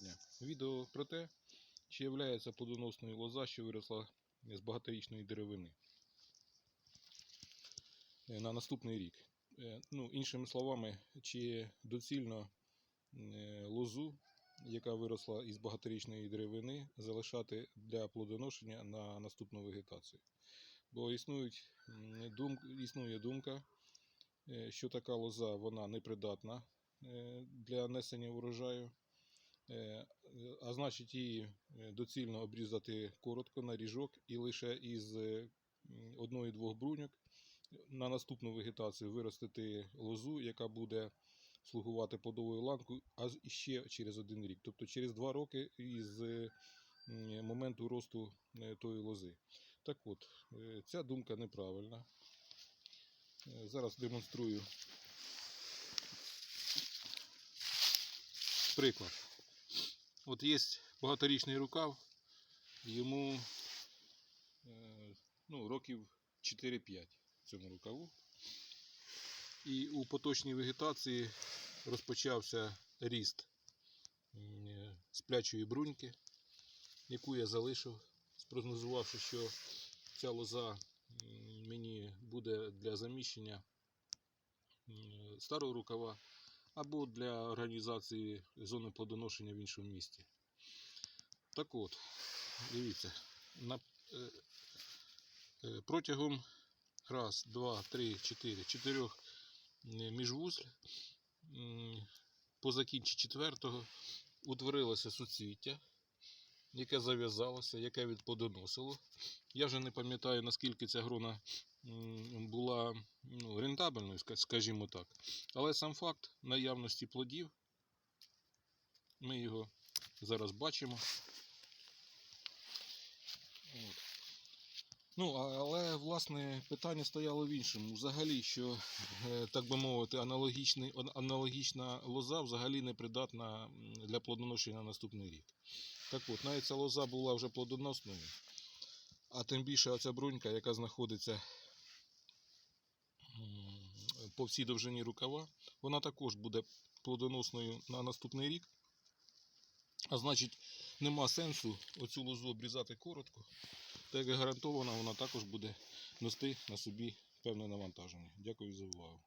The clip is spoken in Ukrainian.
дня. Відео про те, чи є плодоносною лоза, що виросла з багаторічної деревини е, на наступний рік. Е, Ну, іншими словами, чи доцільно е, лозу, яка виросла із багаторічної деревини, залишати для плодоношення на наступну вегетацію. Бо існують, дум, існує думка, що така лоза вона непридатна для несення урожаю. Е, А значить, її е, доцільно обрізати коротко на ріжок і лише із е, одної-двох бруньок на наступну вегетацію виростити лозу, яка буде слугувати плодовою ланкою, а з- ще через один рік. Тобто через два роки із е, моменту росту е, тої лози. Так от, е, ця думка неправильна. Е, Зараз демонструю приклад. От є багаторічний рукав, йому е, ну, років 4-5 цьому рукаву. І у поточній вегетації розпочався ріст е, сплячої бруньки, яку я залишив, спрогнозувавши, що ця лоза мені буде для заміщення старого рукава або для організації зони плодоношення в іншому місті. Так от, дивіться, на, е, е, протягом раз, два, три, чотири, чотирьох е, міжвузль по закінчі четвертого утворилося суцвіття, яке зав'язалося, яке відплодоносило. Я вже не пам'ятаю, наскільки ця грона була ну, рентабельною, скажімо так. Але сам факт наявності плодів, ми його зараз бачимо. От. Ну, але власне питання стояло в іншому. Взагалі, що, е, так би мовити, аналогічна лоза взагалі не придатна для плодоношення на наступний рік. Так от, навіть ця лоза була вже плодоносною, а тим більше оця брунька, яка знаходиться по всій довжині рукава, вона також буде плодоносною на наступний рік. А значить, нема сенсу оцю лозу обрізати коротко. Так як гарантовано, вона також буде нести на собі певне навантаження. Дякую за увагу.